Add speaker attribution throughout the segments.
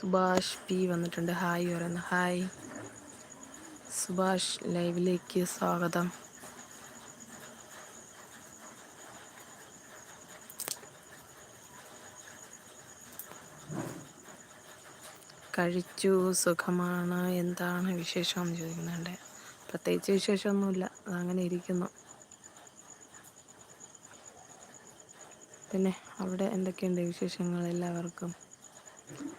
Speaker 1: Subhash P വന്നിട്ടുണ്ട്. Hi പറയുന്നു. Hi. Subhash ലൈവിലേക്ക് സ്വാഗതം. കഴിച്ചു സുഖമാണ് എന്താണ് വിശേഷം എന്ന് ചോദിക്കുന്നുണ്ട്. പ്രത്യേകിച്ച് വിശേഷമൊന്നുമില്ല. അങ്ങനെ ഇരിക്കുന്നു. പിന്നെ അവിടെ എന്തൊക്കെയുണ്ട് വിശേഷങ്ങൾ എല്ലാവർക്കും?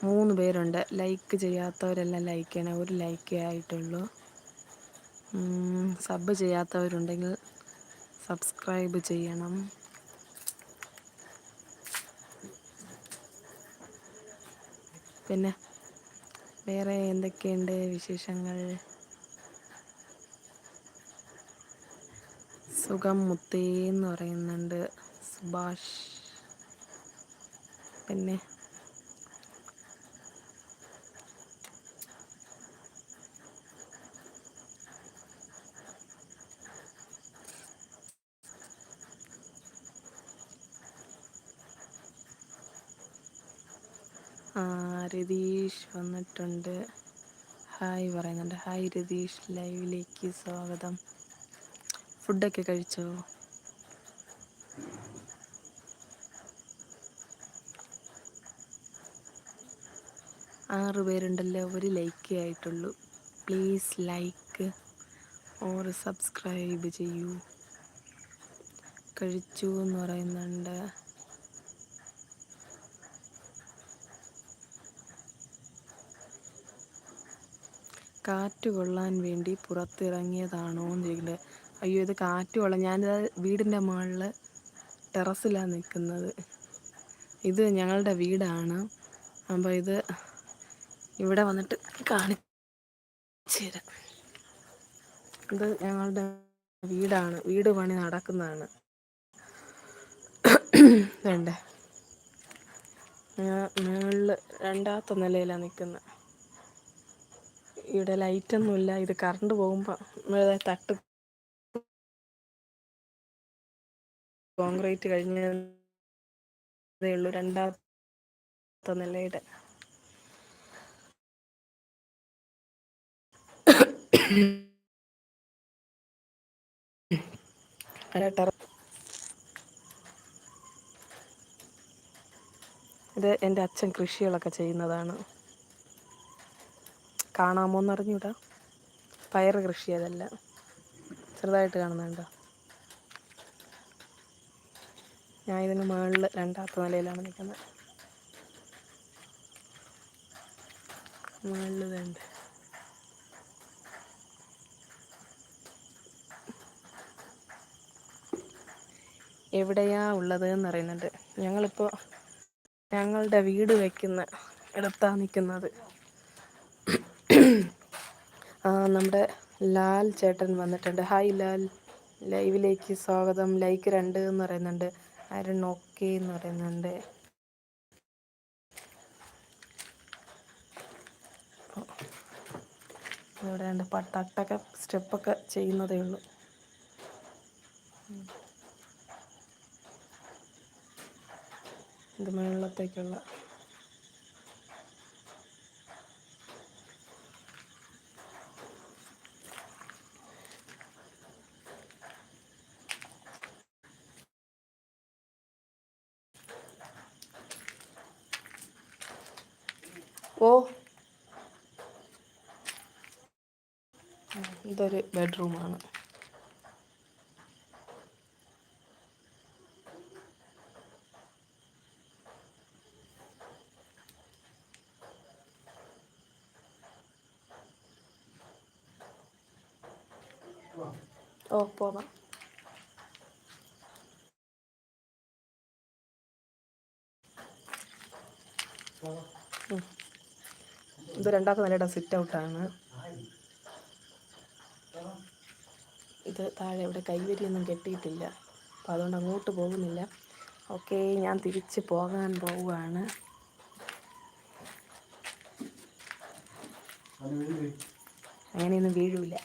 Speaker 1: മൂന്ന് പേരുണ്ട്. ലൈക്ക് ചെയ്യാത്തവരെല്ലാം ലൈക്ക് ചെയ്യണം. ഒരു ലൈക്കേ ആയിട്ടുള്ളൂ. സബ് ചെയ്യാത്തവരുണ്ടെങ്കിൽ സബ്സ്ക്രൈബ് ചെയ്യണം. പിന്നെ വേറെ എന്തൊക്കെയുണ്ട് വിശേഷങ്ങൾ? സുഖം മുത്തേ എന്ന് പറയുന്നുണ്ട്. സുഭാഷ്. പിന്നെ രതീഷ് വന്നിട്ടുണ്ട്. ഹായ് പറയുന്നുണ്ട്. ഹായ് രതീഷ്. ലൈവിലേക്ക് സ്വാഗതം. ഫുഡൊക്കെ കഴിച്ചോ? ആറ് പേരുണ്ടല്ലോ. ഒരു ലൈക്ക് ആയിട്ടുള്ളൂ. പ്ലീസ് ലൈക്ക് ഓർ സബ്സ്ക്രൈബ് ചെയ്യൂ. കഴിച്ചു എന്ന് പറയുന്നുണ്ട്. കാറ്റ് കൊള്ളാൻ വേണ്ടി പുറത്തിറങ്ങിയതാണോ എന്ന് ചോദിക്കുന്നത് അയ്യോ ഇത് കാറ്റ് കൊള്ളാൻ ഞാനിത് വീടിന്റെ മുകളിൽ ടെറസിലാണ് നിൽക്കുന്നത്. ഇത് ഞങ്ങളുടെ വീടാണ്. അപ്പോൾ ഇത് ഇവിടെ വന്നിട്ട് കാണിച്ചു തരാം. ഇത് ഞങ്ങളുടെ വീടാണ്. വീട് പണി നടക്കുന്നതാണ്. വേണ്ടേ? മുകളിൽ രണ്ടാമത്തെ നിലയിലാണ് നിൽക്കുന്നത് ഇവിടെ ലൈറ്റ് ലൈറ്റൊന്നുമില്ല ഇത് കറണ്ട് പോകുമ്പോൾ തട്ട് കോൺക്രീറ്റ് കഴിഞ്ഞതേ രണ്ടാമത്തെ നിലയുടെ ഇത് എന്റെ അച്ഛൻ കൃഷികളൊക്കെ ചെയ്യുന്നതാണ്. കാണാമോ എന്ന് അറിഞ്ഞൂടാ പയർ കൃഷി അതല്ല ചെറുതായിട്ട് കാണുന്നുണ്ടോ? ഞാൻ ഇതിന് മുകളിൽ രണ്ടാമത്തെ നിലയിലാണ് നിൽക്കുന്നത്. മുകളിൽ വേണ്ട എവിടെയാ ഉള്ളത് എന്ന് അറിയുന്നുണ്ട്. ഞങ്ങളിപ്പോൾ ഞങ്ങളുടെ വീട് വയ്ക്കുന്ന ഇടത്താണ് നിൽക്കുന്നത് നമ്മുടെ ലാൽ ചേട്ടൻ വന്നിട്ടുണ്ട്. ഹായ് ലാൽ. ലൈവിലേക്ക് സ്വാഗതം. ലൈക്ക് രണ്ട് എന്ന് പറയുന്നുണ്ട്. അരൺ ഓക്കെ എന്ന് പറയുന്നുണ്ട്. ഇവിടെ ഉണ്ട് പട്ടട്ടൊക്കെ സ്റ്റെപ്പൊക്കെ ചെയ്യുന്നതേ ഉള്ളൂ. ഇത് മേളത്തേക്കുള്ള ഓ ഇതൊരു ബെഡ്റൂമാണ്. ഓ പോവാം. ഇത് രണ്ടാമത്തെ നിലയുടെ സിറ്റ് ഔട്ടാണ്. ഇത് താഴെ ഇവിടെ കൈവരിയൊന്നും കെട്ടിയിട്ടില്ല. അപ്പോൾ അതുകൊണ്ട് അങ്ങോട്ട് പോകുന്നില്ല. ഓക്കെ ഞാൻ തിരിച്ച് പോകാൻ പോവുകയാണ്. അങ്ങനെയൊന്നും വീഴില്ല